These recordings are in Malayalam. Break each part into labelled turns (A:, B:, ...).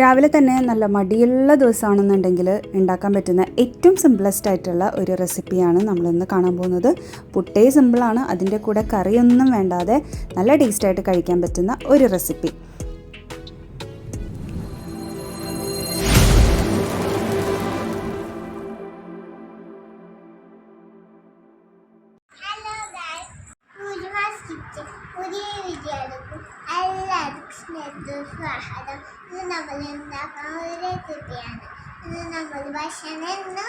A: രാവിലെ തന്നെ നല്ല മടിയുള്ള ദിവസമാണെന്നുണ്ടെങ്കിൽ ഉണ്ടാക്കാൻ പറ്റുന്ന ഏറ്റവും സിമ്പിളസ്റ്റ് ആയിട്ടുള്ള ഒരു റെസിപ്പിയാണ് നമ്മളിന്ന് കാണാൻ പോകുന്നത്. പുട്ടേ സിമ്പിളാണ് അതിന്റെ കൂടെ കറിയൊന്നും വേണ്ടാതെ നല്ല ടേസ്റ്റായിട്ട് കഴിക്കാൻ പറ്റുന്ന ഒരു റെസിപ്പി
B: സ്വാഗതം നമ്മൾ ഉണ്ടാക്കുന്ന റെസിപ്പിയാണ് നമ്മൾ ഭക്ഷണം എന്ന്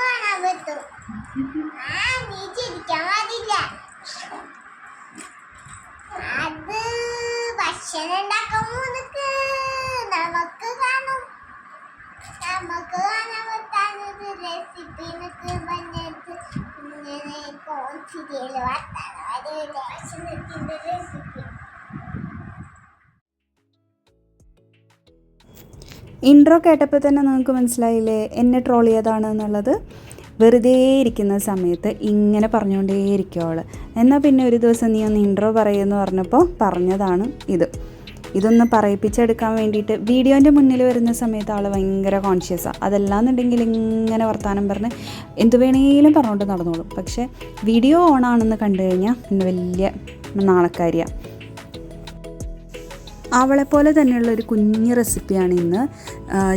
B: ആ നീ ചിരിക്കാൻ അത് ഭക്ഷണം നമുക്ക് കാണും നമുക്ക് കാണാൻ പറ്റാനൊരു റെസിപ്പി എന്നൊക്കെ പറഞ്ഞിട്ട് ഇങ്ങനെ കോൺസിരിയൽ വർത്താനം റെസിപ്പി
A: ഇൻട്രോ കേട്ടപ്പോൾ തന്നെ നിങ്ങൾക്ക് മനസ്സിലായില്ലേ? എന്നെ ട്രോൾ ചെയ്തതാണ് എന്നുള്ളത്. വെറുതെ ഇരിക്കുന്ന സമയത്ത് ഇങ്ങനെ പറഞ്ഞുകൊണ്ടേയിരിക്കും അവൾ എന്നാൽ പിന്നെ ഒരു ദിവസം നീ ഒന്ന് ഇൻട്രോ പറയുമെന്ന് പറഞ്ഞപ്പോൾ പറഞ്ഞതാണ് ഇത്. ഇതൊന്ന് പറയിപ്പിച്ചെടുക്കാൻ വേണ്ടിയിട്ട് വീഡിയോന്റെ മുന്നിൽ വരുന്ന സമയത്ത് ആൾ ഭയങ്കര കോൺഷ്യസാണ് അതല്ലാന്നുണ്ടെങ്കിൽ ഇങ്ങനെ വർത്തമാനം പറഞ്ഞ് എന്ത് വേണേലും പറഞ്ഞുകൊണ്ട് നടന്നോളും. പക്ഷേ വീഡിയോ ഓൺ ആണെന്ന് കണ്ടു കഴിഞ്ഞാൽ പിന്നെ വലിയ നാണക്കാരിയാണ് അവളെപ്പോലെ തന്നെയുള്ള ഒരു കുഞ്ഞ് റെസിപ്പിയാണ് ഇന്ന്.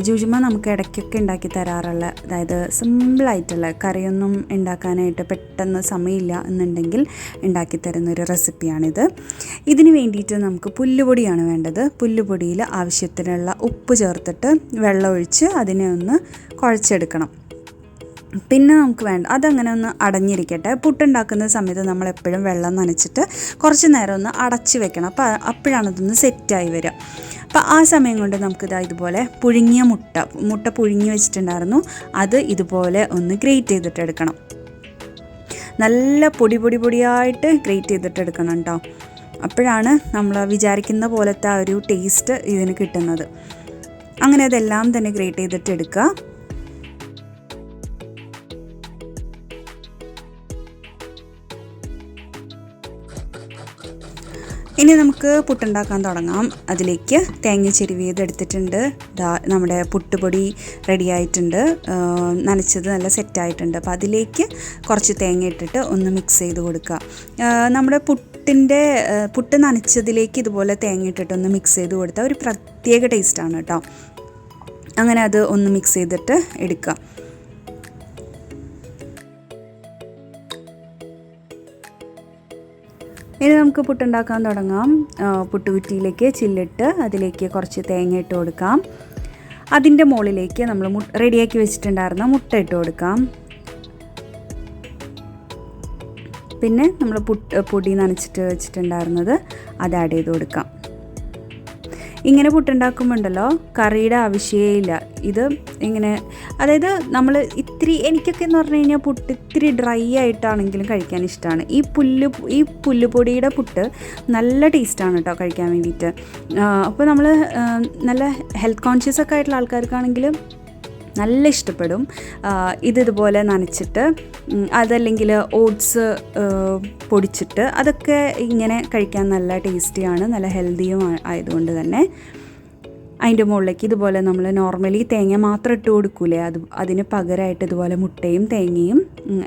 A: ജുജുമ നമുക്ക് ഇടയ്ക്കൊക്കെ ഉണ്ടാക്കി തരാറുള്ള അതായത് സിമ്പിളായിട്ടുള്ള കറിയൊന്നും ഉണ്ടാക്കാനായിട്ട് പെട്ടെന്ന് സമയമില്ല എന്നുണ്ടെങ്കിൽ ഉണ്ടാക്കി തരുന്ന ഒരു റെസിപ്പിയാണിത്. ഇതിന് വേണ്ടിയിട്ട് നമുക്ക് പുല്ലുപൊടിയാണ് വേണ്ടത്. പുല്ലുപൊടിയിൽ ആവശ്യത്തിനുള്ള ഉപ്പ് ചേർത്തിട്ട് വെള്ളം ഒഴിച്ച് അതിനെ ഒന്ന് കുഴച്ചെടുക്കണം. പിന്നെ നമുക്ക് വേണ്ട അതങ്ങനെ ഒന്ന് അടഞ്ഞിരിക്കട്ടെ. പുട്ടുണ്ടാക്കുന്ന സമയത്ത് നമ്മൾ എപ്പോഴും വെള്ളം നനച്ചിട്ട് കുറച്ച് നേരം ഒന്ന് അടച്ച് വെക്കണം. അപ്പോൾ അപ്പോഴാണ് ഇതൊന്ന് സെറ്റായി വരിക. അപ്പോൾ ആ സമയം കൊണ്ട് നമുക്കിതാ ഇതുപോലെ പുഴുങ്ങിയ മുട്ട മുട്ട പുഴുങ്ങി വെച്ചിട്ടുണ്ടായിരുന്നു. അത് ഇതുപോലെ ഒന്ന് ഗ്രേറ്റ് ചെയ്തിട്ട് എടുക്കണം. നല്ല പൊടി പൊടി പൊടിയായിട്ട് ഗ്രേറ്റ് ചെയ്തിട്ട് എടുക്കണം കേട്ടോ അപ്പോഴാണ് നമ്മൾ വിചാരിക്കുന്ന പോലത്തെ ആ ഒരു ടേസ്റ്റ് ഇതിന് കിട്ടുന്നത്. അങ്ങനെ അതെല്ലാം തന്നെ ഗ്രേറ്റ് ചെയ്തിട്ട് എടുക്കുക. ഇനി നമുക്ക് പുട്ടുണ്ടാക്കാൻ തുടങ്ങാം. അതിലേക്ക് തേങ്ങ ചെരുവിയത് എടുത്തിട്ടുണ്ട്. നമ്മുടെ പുട്ടുപൊടി റെഡി ആയിട്ടുണ്ട്. നനച്ചത് നല്ല സെറ്റായിട്ടുണ്ട് അപ്പോൾ അതിലേക്ക് കുറച്ച് തേങ്ങ ഇട്ടിട്ട് ഒന്ന് മിക്സ് ചെയ്ത് കൊടുക്കുക. നമ്മുടെ പുട്ടിന്റെ പുട്ട് നനച്ചതിലേക്ക് ഇതുപോലെ തേങ്ങ ഇട്ടിട്ട് ഒന്ന് മിക്സ് ചെയ്ത് കൊടുത്താൽ ഒരു പ്രത്യേക ടേസ്റ്റാണ് കേട്ടോ. അങ്ങനെ അത് ഒന്ന് മിക്സ് ചെയ്തിട്ട് എടുക്കുക. ഇനി നമുക്ക് പുട്ടുണ്ടാക്കാൻ തുടങ്ങാം. പുട്ടുകുറ്റിയിലേക്ക് ചില്ലിട്ട് അതിലേക്ക് കുറച്ച് തേങ്ങ ഇട്ട് കൊടുക്കാം. അതിന്റെ മുകളിലേക്ക് നമ്മൾ റെഡിയാക്കി വെച്ചിട്ടുണ്ടായിരുന്ന മുട്ട ഇട്ട് കൊടുക്കാം. പിന്നെ നമ്മൾ പുട്ട് പൊടി നനച്ചിട്ട് വെച്ചിട്ടുണ്ടായിരുന്നത് അത് ആഡ് ചെയ്ത് കൊടുക്കാം. ഇങ്ങനെ പുട്ടുണ്ടാക്കുമ്പോണ്ടല്ലോ കറിയുടെ ആവശ്യമേ ഇല്ല. ഇത് ഇങ്ങനെ അതായത് നമ്മൾ ഇത്തിരി എനിക്കൊക്കെ എന്ന് പറഞ്ഞു കഴിഞ്ഞാൽ പുട്ട് ഇത്തിരി ഡ്രൈ ആയിട്ടാണെങ്കിലും കഴിക്കാൻ ഇഷ്ടമാണ് ഈ പുല്ല് ഈ പുല്ലുപൊടിയുടെ പുട്ട് നല്ല ടേസ്റ്റാണ് കേട്ടോ കഴിക്കാൻ വേണ്ടിയിട്ട് അപ്പോൾ നമ്മൾ നല്ല ഹെൽത്ത് കോൺഷ്യസ് ഒക്കെ ആയിട്ടുള്ള ആൾക്കാർക്കാണെങ്കിൽ നല്ല ഇഷ്ടപ്പെടും. ഇതിതുപോലെ നനച്ചിട്ട് അതല്ലെങ്കിൽ ഓട്സ് പൊടിച്ചിട്ട് അതൊക്കെ ഇങ്ങനെ കഴിക്കാൻ നല്ല ടേസ്റ്റിയാണ് നല്ല ഹെൽത്തിയും ആയതുകൊണ്ട് തന്നെ. അതിന്റെ മുകളിലേക്ക് ഇതുപോലെ നമ്മൾ നോർമലി തേങ്ങ മാത്രം ഇട്ട് കൊടുക്കൂലേ അത് അതിന് പകരമായിട്ട് ഇതുപോലെ മുട്ടയും തേങ്ങയും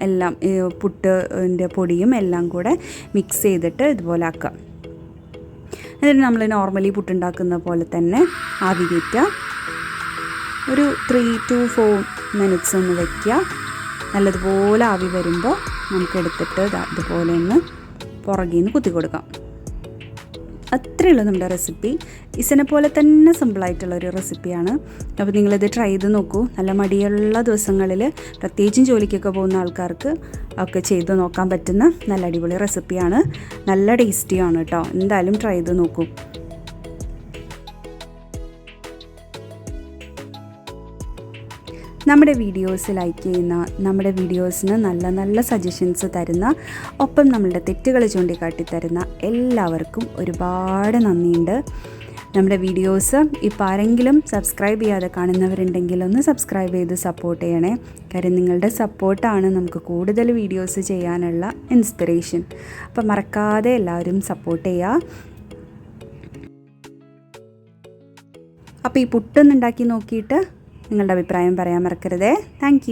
A: എല്ലാം പുട്ടിന്റെ പൊടിയും എല്ലാം കൂടെ മിക്സ് ചെയ്തിട്ട് ഇതുപോലെ ആക്കാം. എന്നിട്ട് നമ്മൾ നോർമലി പുട്ടുണ്ടാക്കുന്ന പോലെ തന്നെ ആവി കയറ്റുക ഒരു ത്രീ ടു ഫോർ മിനിറ്റ്സ് ഒന്ന് വയ്ക്കുക നല്ലതുപോലെ ആവി വരുമ്പോൾ നമുക്ക് എടുത്തിട്ട് ഇതുപോലെ ഒന്ന് പുറകിൽ നിന്ന് കുത്തി കൊടുക്കാം. അത്രയേ ഉള്ളൂ നമ്മുടെ റെസിപ്പി ഇസിനെ പോലെ തന്നെ സിമ്പിളായിട്ടുള്ള ഒരു റെസിപ്പിയാണ് അപ്പോൾ നിങ്ങളിത് ട്രൈ ചെയ്ത് നോക്കൂ. നല്ല മടിയുള്ള ദിവസങ്ങളിൽ പ്രത്യേകിച്ചും ജോലിക്കൊക്കെ പോകുന്ന ആൾക്കാർക്ക് ഒക്കെ ചെയ്ത് നോക്കാൻ പറ്റുന്ന നല്ല അടിപൊളി റെസിപ്പിയാണ് നല്ല ടേസ്റ്റിയാണ് കേട്ടോ. എന്തായാലും ട്രൈ ചെയ്ത് നോക്കൂ. നമ്മുടെ വീഡിയോസ് ലൈക്ക് ചെയ്യുന്ന നമ്മുടെ വീഡിയോസിന് നല്ല നല്ല സജഷൻസ് തരുന്ന ഒപ്പം നമ്മളുടെ തെറ്റുകൾ ചൂണ്ടിക്കാട്ടി തരുന്ന എല്ലാവർക്കും ഒരുപാട് നന്ദിയുണ്ട്. നമ്മുടെ വീഡിയോസ് ഇപ്പോൾ ആരെങ്കിലും സബ്സ്ക്രൈബ് ചെയ്യാതെ കാണുന്നവരുണ്ടെങ്കിൽ ഒന്ന് സബ്സ്ക്രൈബ് ചെയ്ത് സപ്പോർട്ട് ചെയ്യണേ. കാര്യം നിങ്ങളുടെ സപ്പോർട്ടാണ് നമുക്ക് കൂടുതൽ വീഡിയോസ് ചെയ്യാനുള്ള ഇൻസ്പിറേഷൻ അപ്പം മറക്കാതെ എല്ലാവരും സപ്പോർട്ട് ചെയ്യുക അപ്പോൾ ഈ പുട്ടൊന്നുണ്ടാക്കി നോക്കിയിട്ട് നിങ്ങളുടെ അഭിപ്രായം പറയാൻ മറക്കരുതേ. താങ്ക്